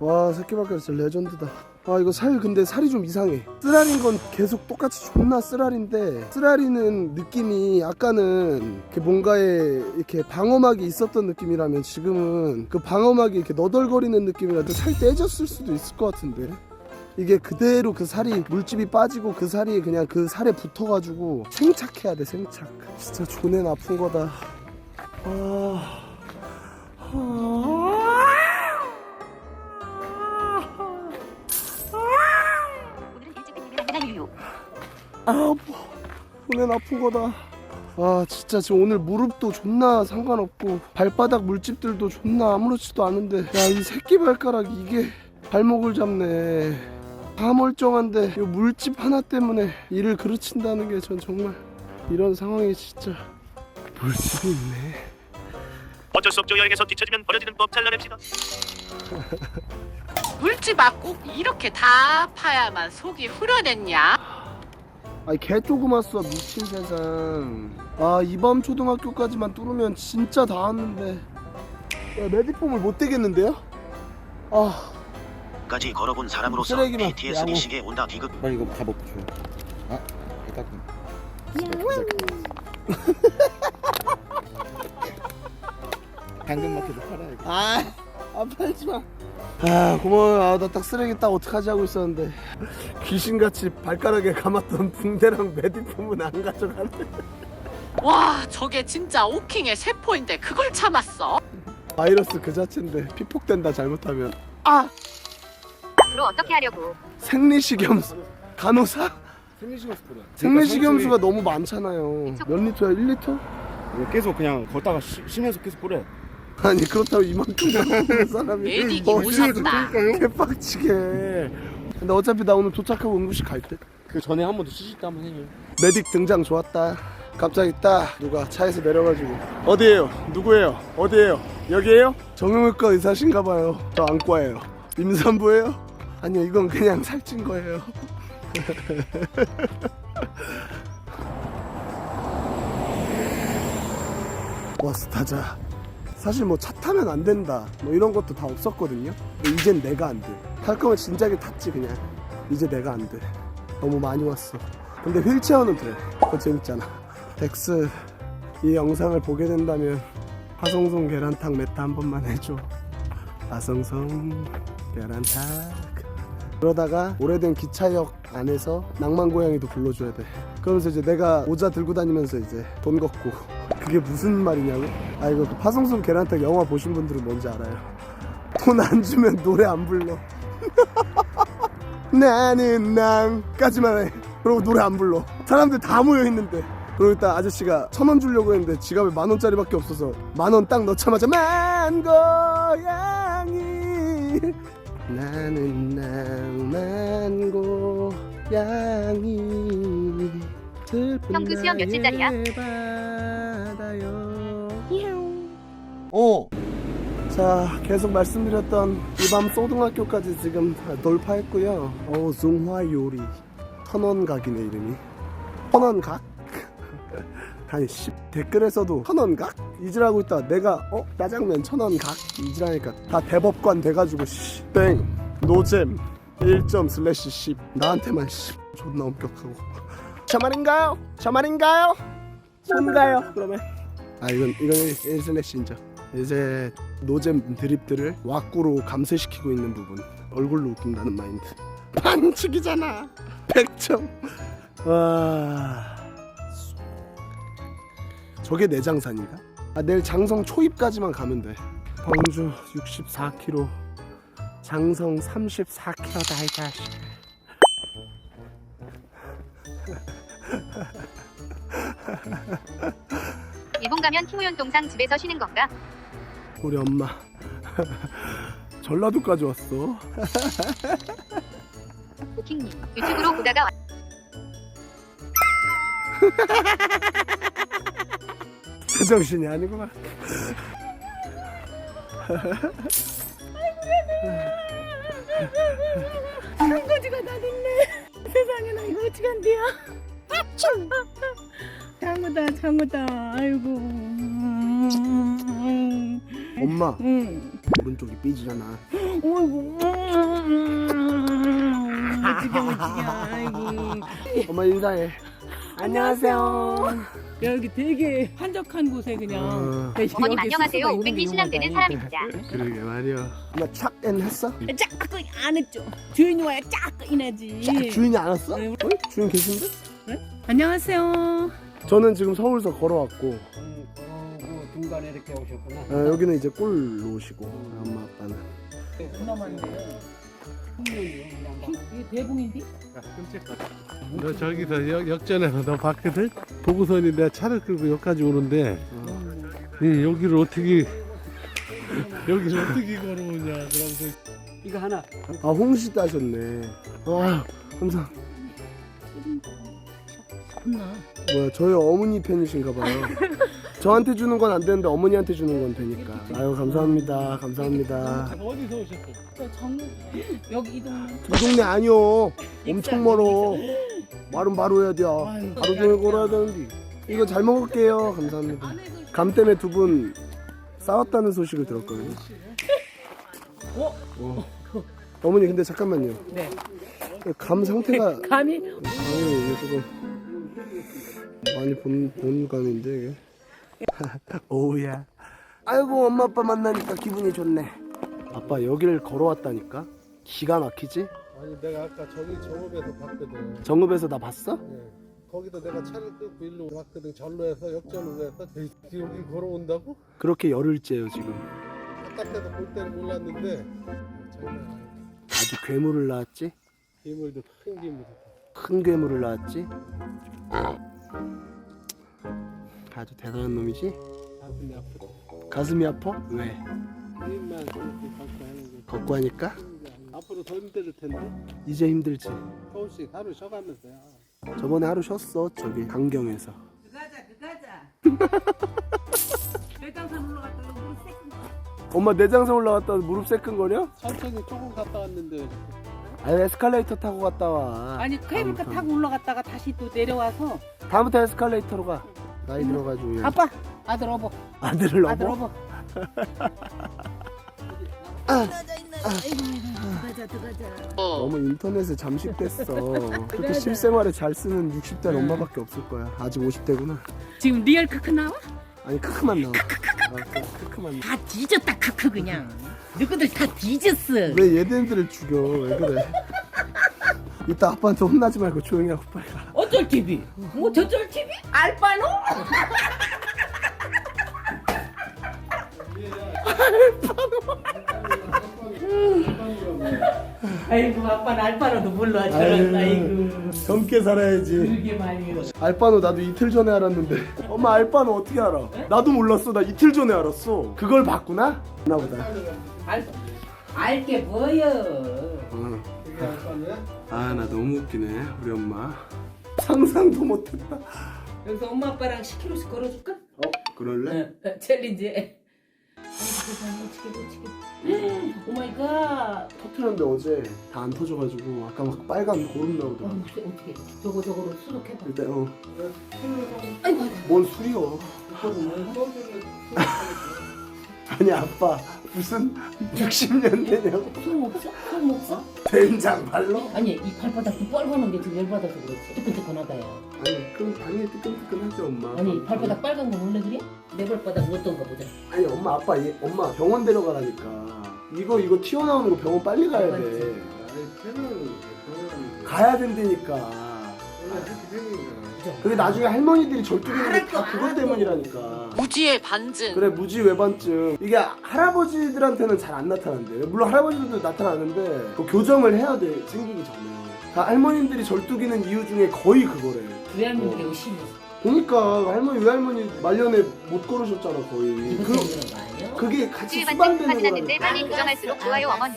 와 새끼발가락 진짜 레전드다. 아 이거 살 근데 살이 좀 이상해. 쓰라린 건 계속 똑같이 존나 쓰라린데 쓰라리는 느낌이 아까는 이렇게 뭔가에 이렇게 방어막이 있었던 느낌이라면 지금은 그 방어막이 이렇게 너덜거리는 느낌이라도 살 떼졌을 수도 있을 것 같은데. 이게 그대로 그 살이 물집이 빠지고 그 살이 그냥 그 살에 붙어가지고 생착해야 돼 생착. 진짜 존엔 아픈 거다. 아... 아... 아, 뭐, 손엔 아픈 거다. 아, 진짜 지금 오늘 무릎도 존나 상관없고 발바닥 물집들도 존나 아무렇지도 않은데 야, 이 새끼 발가락 이게 발목을 잡네. 다 멀쩡한데 이 물집 하나 때문에 일을 그르친다는 게 전 정말 이런 상황이 진짜 물집이 있네. 어쩔 수 없죠 여행에서 뒤처지면 버려지는 법 잘라냅시다 물집아 꼭 이렇게 다 파야만 속이 후련했냐? 아니 개 조그맣어 미친 세상 아 이밤 초등학교까지만 뚫으면 진짜 다 왔는데 야, 메디폼을 못 되겠는데요? 아 까지 걸어본 사람으로서 쓰레기만 PTSD 야구. 시계 온다 디귿 빨리 이거 다 먹고 줘요. 아, 일단 당근마켓에 팔아야 돼. 아, 아 팔지마 아 고마워요 아, 나 딱 쓰레기 딱 어떡하지 하고 있었는데 귀신같이 발가락에 감았던 붕대랑 메디폼은 안 가져가네 와 저게 진짜 오킹의 세포인데 그걸 참았어? 바이러스 그 자체인데 피폭된다 잘못하면 아 앞으로 어떻게 하려고? 생리식염수 간호사? 생리식염수 뿌려. 생리식염수가 너무 많잖아요 몇 리터야 1리터? 이거 계속 그냥 걷다가 쉬, 쉬면서 계속 뿌려. 아니 그렇다고 이만큼 나오는 사람이 메딕이 어, 오셨다. 개빡치게 근데 어차피 나 오늘 도착하고 응급실 갈듯 그 전에 한 번더 쉬실 때한번 해줘요. 메딕 등장 좋았다 갑자기 딱 누가 차에서 내려가지고 어디에요? 누구예요? 어디에요? 여기에요? 정형외과 의사신가 봐요 저 안과예요 임산부예요? 아니요 이건 그냥 살찐 거예요 버스 타자 사실 뭐 차 타면 안 된다 뭐 이런 것도 다 없었거든요. 근데 이젠 내가 안돼탈 거면 진작에 탔지 그냥. 이제 내가 안 돼. 너무 많이 왔어. 근데 휠체어는 돼 그거 재밌잖아. 덱스 이 영상을 보게 된다면 화성송 계란탕 메타 한 번만 해줘. 화성송 계란탕. 그러다가 오래된 기차역 안에서 낭만고양이도 불러줘야 돼. 그러면서 이제 내가 모자 들고 다니면서 이제 돈 걷고 그게 무슨 말이냐고? 아 이거 그 파송송 계란탕 영화 보신 분들은 뭔지 알아요. 돈 안 주면 노래 안 불러. 나는 낭까지만 해. 그리고 노래 안 불러. 사람들 다 모여 있는데. 그리고 일단 아저씨가 천 원 주려고 했는데 지갑에 만 원짜리밖에 없어서 만 원 딱 넣자마자 만고양이. 나는 낭만 고양이. 슬픈 형 그 수염 며칠 짜리야? 자 계속 말씀드렸던 이밤 소등학교까지 지금 돌파했고요 어 중화 요리 천원각이네 이름이 천원각? 아니 씨 댓글에서도 천원각? 이질하고 있다 내가 어? 짜장면 천원각? 이질하니까 다 대법관 돼가지고 씨땡 노잼 1점 슬래시 10 나한테만 씨 존나 엄격하고 저 말인가요? 저 말인가요? 손가요? 그러면 아 이건 이건 1 슬래시 인정 이제 노잼 드립들을 왁구로 감쇄시키고 있는 부분 얼굴로 웃긴다는 마인드. 반칙이잖아. 100점. 와. 저게 내 장산인가? 아 내일 장성 초입까지만 가면 돼. 광주 64km 장성 34km다 이 자식. 일본 가면 키무연 동상 집에서 쉬는 건가? 우리 엄마 전라도까지 왔어 오킹님 유튜브로 보다가 왔- 제정신이 아니구만 할아버지가 다 됐네. 세상에 나 이거 어떻게 한대요? 장우다 장우다 아이고. 엄마 응. 오른쪽이 삐지잖아. 어이구. 어찌게 어찌게 아이고. 엄마 인사해. 안녕하세요. 여기 되게 한적한 곳에 그냥. 어. 여기 어머님 안녕하세요. 숙소가 있는 500미 게 신앙되는 이용하다니. 사람입니다. 그러게 말이야. 엄마 착엔 했어? 자꾸 안 했죠. 주인이 와야 인하지. 자, 주인이 안 왔어? 네. 어? 주인 계신데? 안녕하세요. 저는 지금 서울서 걸어왔고 그 중간에 이렇게 오셨구나. 어, 여기는 이제 꿀 놓으시고 엄마 아빠는 얼마만데? 이게 대봉인데? 너 저기서 역, 역전해서 너 봤거든? 보고서니 내가 차를 끌고 여기까지 오는데 이 여기를 어떻게 여기를 어떻게 걸어오냐 그러면서 이거 하나. 아 홍시 따셨네. 아 감사. 혼나. 뭐야 저희 어머니 팬이신가 봐요. 저한테 주는 건 안 되는데 어머니한테 주는 건 되니까. 아유 감사합니다. 감사합니다. 어디서 오셨어? 저 정, 여기 이 동네. 이 동네 아니요. 엄청 멀어. 말은 바로 해야 돼요. 아유, 하루 종일 걸어야 되는데. 이거 잘 먹을게요. 감사합니다. 감 때문에 두 분 싸웠다는 소식을 들었거든요. 어? 어머니 근데 잠깐만요. 네. 감 상태가 감이 아니 이게 조금 많이 본, 본 감인데 이게 오우야 아이고 엄마 아빠 만나니까 기분이 좋네 아빠 여기를 걸어왔다니까 기가 막히지? 아니 내가 아까 저기 정읍에서 봤거든 정읍에서 나 봤어? 예. 거기도 내가 차를 끌고 일로 왔거든 절로에서 역전으로 해서 여기 걸어온다고? 그렇게 열흘째요 지금 바깥에서 볼 때는 몰랐는데 장난 아니야 아주 괴물을 낳았지? 괴물도 큰 괴물 큰 괴물을 낳았지? 아주 대단한 놈이지? 가슴이 아프다 가슴이 아파? 왜? 힘만 그렇게 갖고 하는 게 걷고 하니까? 앞으로 더 힘들 텐데 이제 힘들지 서울씩 하루 쉬어가면서요 저번에 하루 쉬었어 저기 강경에서 그가자 그가자. 대장산 올라갔다 여기 물 새끈 거. 엄마 내장산 올라갔다 무릎 새끈 거려? 천천히 조금 갔다 왔는데 아 에스컬레이터 타고 갔다 와 아니 케이블카. 타고 올라갔다가 다시 또 내려와서 다음부터 에스컬레이터로 가 나이 들어가지고 아빠 아들 어버 아들을 아들 넘어? 어버. 너무 인터넷에 잠식됐어. 그렇게 실생활에 잘 쓰는 60대 엄마밖에 없을 거야. 아직 50대구나. 지금 리얼 크크 나와? 아니 크크만 나와. 아, 그 크크만 다 뒤졌다 크크 그냥. 너희들 다 뒤졌어. 왜 얘네들을 죽여? 왜 그래? 이따 아빠한테 혼나지 말고 조용히 하고 빨리 가 어쩔 TV? 뭐 저쩔 TV? 알바노? 아이고 아빠는 알바노도 몰라. 저런 아이고 젊게 살아야지 그러게 말이에요 알바노 나도 이틀 전에 알았는데 엄마 알바노 어떻게 알아? 나도 몰랐어 나 이틀 전에 알았어 그걸 봤구나? 나보다 알, 알게 뭐여 어. 아나 너무 웃기네 우리 엄마 상상도 못했다 여기서 엄마 아빠랑 10km씩 걸어줄까? 어? 그럴래? 어, 챌린지 아이고 세상에 어떻게 어떻게 오 마이 갓 터트렸는데 어제 다 안 터져가지고 아까 막 빨간 고름 나오더라 어, 어떻게 어떻게 저거 저거로 수독해봐 일단 어. 아이고 아이고 뭔 술이요 아니 아빠 무슨 60년 되냐고. 소음 없어? 소음 없어? 된장 발로? 아니 이 발바닥도 빨간한 게 지금 열받아서 그렇지. 뜨끈뜨끈하다 야. 아니 그럼 당연히 뜨끈뜨끈하지 엄마. 아니 발바닥 빨간 건 원래 그래? 내 발바닥 어떤가 보자. 아니 엄마 아빠 얘, 엄마 병원 데려가라니까. 이거 이거 튀어나오는 거 병원 빨리 가야 돼. 아니 병원이 가야 된다니까. 이렇게 생긴 그게 나중에 할머니들이 절뚝이는 게 다 그것 때문이라니까. 무지의 반증. 그래 무지 외반증. 이게 할아버지들한테는 잘 안 나타난대. 물론 할아버지들도 나타나는데 그 교정을 해야 돼 생기기 전에. 다 할머님들이 절뚝이는 이유 중에 거의 그거래. 외할머니가 열심히 그러니까 할머니 외할머니 말년에 못 걸으셨잖아 거의. 그, 때문에 그런 거 아니야? 그게 같이 수반되는 거라니까. 빨리 교정할수록 좋아요 어머니.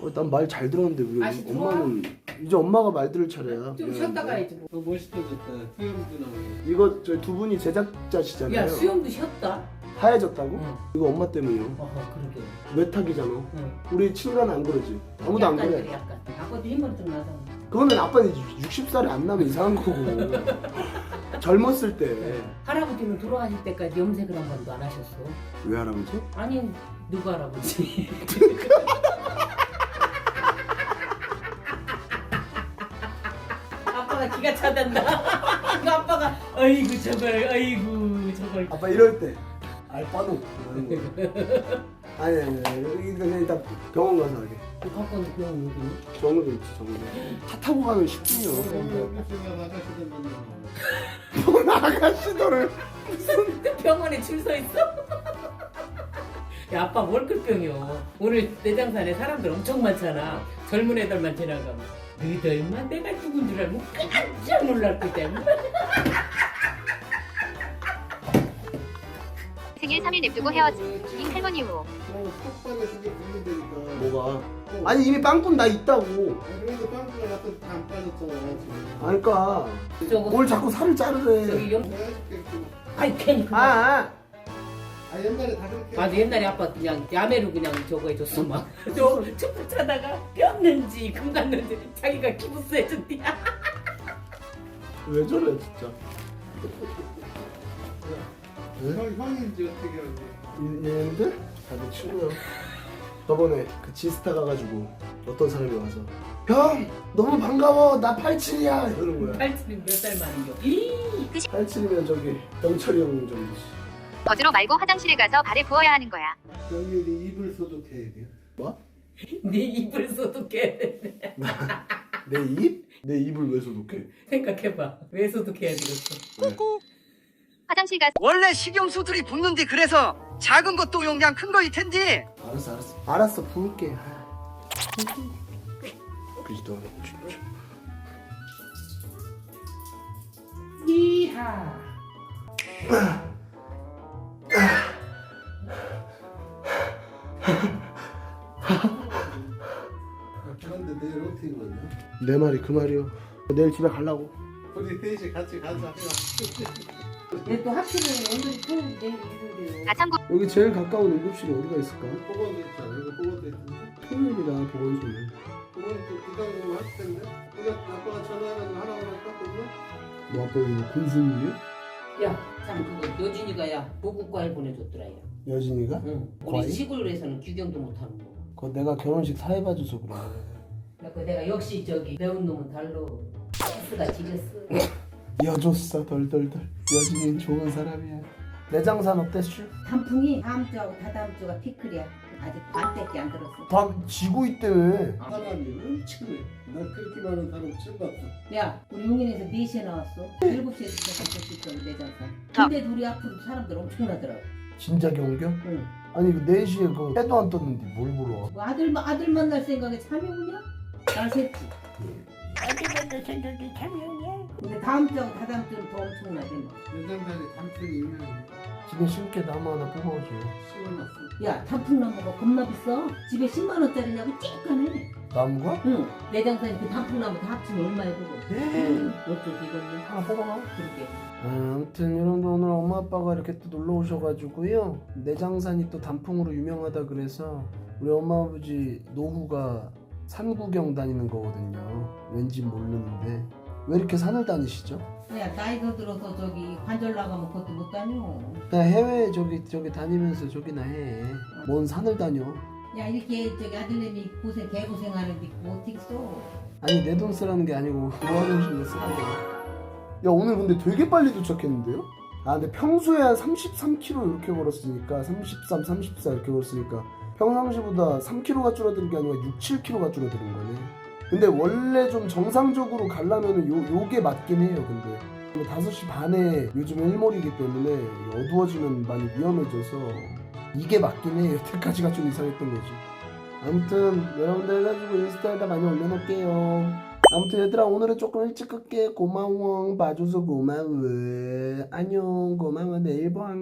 어, 난말 잘 들었는데 우리 맛이 좋아? 엄마는 이제 엄마가 말 들을 차례야 좀 미안한데. 쉬었다 가야지 뭐. 거 멋있어졌다 수염도 나오고 이거 저희 두 분이 제작자시잖아요 야 수염도 쉬었다 하얘졌다고? 응. 이거 엄마 때문이요 어허 그러게 외탁이잖아 응. 우리 친구라는 안 그러지 아무도 안 약간 그래 그래 약간 아빠도 흰머리 좀 나서 그거는 아빠는 60살이 안 나면 이상한 거고 젊었을 때왜 할아버지는 돌아가실 때까지 염색을 한 번도 안 하셨어. 할아버지? 아니 누구 할아버지? 기가 차단다. 그 아빠가 아이고 저걸 아이고 저걸 아빠 이럴 때 알바노 거야. 아니 아니 아니 이거 그냥 일단 병원 가서 하게 온 병원 여기? 정우도 있지 정우도 차 타고 가면 10분이요 뭔 아가씨들을 그 병원에 줄 서 있어? 야 아빠 월급병이요. 오늘 내장산에 사람들 엄청 많잖아. 젊은 애들만 지나가면 너희들만 내가 죽은 줄 알고 깜짝 놀랄 때문에. 생일 3일 냅두고 헤어진 이 할머니 후. 뭐가 아니 이미 빵꾼 나 있다고 그래도 빵꾸가 나서 다안 빠졌잖아 지금. 그러니까 저거 뭘 자꾸 살을 자르래 저기. 내가 해줄게, 그거. 아이 괜히. 아, 아. 아 옛날에 다 그렇게 맞아 옛날에 아빠 그냥 야매로 그냥 저거 해줬어 막 저 촛불 차다가 뼈는지 금 갔는지 자기가 기부스 해준디야 왜 저래 진짜? 형, 형인지 어떻게 하지 이- 얘네들 다들 친구야 저번에 그 지스타 가가지고 어떤 사람이 와서 형 너무 반가워. 나 87이야. 이러는 거야. 팔찌는 몇살 많은겨? 이! 87이면 저기 영철이 형 정도 거즈로 말고 화장실에 가서 발에 부어야 하는 거야. 여기 입을 소독해야 돼요? 네 입을 소독해야 돼 내 입? 내 입을 왜 소독해? 생각해봐. 왜 소독해야 되겠어? 화장실 가서 원래 식용수들이 붙는디 그래서 작은 것도 용량 큰 거일 텐디 알았어 알았어. 알았어 부을게. 아. 그지도 않아 진짜. 이하. 아, 그런데 내일 어떻게 거냐 내 말이 그 말이요? 내일 집에 가려고. 우리 셋이 같이 가자. 얘또 하필이면 오늘이 토요일 내일 일요일이요. 아참고 여기 제일 가까운 응급실이 어디가 있을까? 보건도 있잖아 이거 보건도 있던데. 토요일이라 보건소는. 보건도 부담금 할 텐데? 우리 아빠가 전화하면 하라고 할까 뭐 아빠 이거 군수님이요? 야 참 그거 여진이가 야 보국과일 보내줬더라 야 여진이가? 응. 과일? 우리 시골에서는 규경도 못하는 거 그거 내가 결혼식 사회봐줘서 그래 그래서 내가 역시 저기 배운 놈은 달로 스가 지렸어 여조싸 덜덜덜 여진이는 좋은 사람이야 내장산 어때 슈? 단풍이 다음 주하고 다다음 주가 피클이야. 아직 반밖에 안 들었어. 다 지고 있다며 사람이 엄청해 나 그렇게 많은 사람 처음 봤어 야, 우리 용인에서 4시에 나왔어. 7시에 시작했을 때 내장산. 근데 우리 앞으로 사람들 엄청나더라고. 진짜 경겨? 응. 아니 그 4시에 그 해도 안 떴는데 뭘 보러 뭐 아들, 아들 만날 생각에 참이 오냐? 날 샜지. 아들 만날 생각에 참이 오냐? 근데 다음 주하고 다다음 주는 더 엄청나대. 뭐. 여장단에 단풍이 유명해 집에 심게 나무 하나 뽑아줘 심어놨어 야, 단풍나무가 겁나 비싸. 집에 10만 원짜리냐고 찌까네. 나무가? 응. 내장산 그 단풍나무 다 합치면 얼마에 들어? 에이. 어쩌 이거는 하나 뽑아가 그러게. 아, 아무튼 여러분들 오늘 엄마 아빠가 이렇게 또 놀러 오셔가지고요 내장산이 또 단풍으로 유명하다 그래서 우리 엄마 아버지 노후가 산 구경 다니는 거거든요 왠지 모르는데 왜 이렇게 산을 다니시죠? 야, 나이가 들어서 저기 관절 나가면 그것도 못 다녀. 그냥 해외 저기 저기 다니면서 저기나 해 뭔 산을 다녀 야 이렇게 저기 아들내미 고생 개고생하는데 뭐 어떻게 써? 아니 내 돈 쓰라는 게 아니고 도와주시면 쓰라고 야 오늘 근데 되게 빨리 도착했는데요? 아 근데 평소에 한 33km 이렇게 걸었으니까 33, 34 이렇게 걸었으니까 평상시보다 3km가 줄어든 게 아니라 6, 7km가 줄어드는 거네 근데 원래 좀 정상적으로 가려면은 요, 요게 맞긴 해요 근데. 5시 반에 요즘 일몰이기 때문에 어두워지면 많이 위험해져서 이게 맞긴 해 여태까지가 좀 이상했던 거지. 아무튼 여러분들 해가지고 인스타에다 많이 올려놓을게요. 아무튼 얘들아 오늘은 조금 일찍 끌게. 고마워. 봐줘서 고마워. 안녕. 고마워. 내일 봐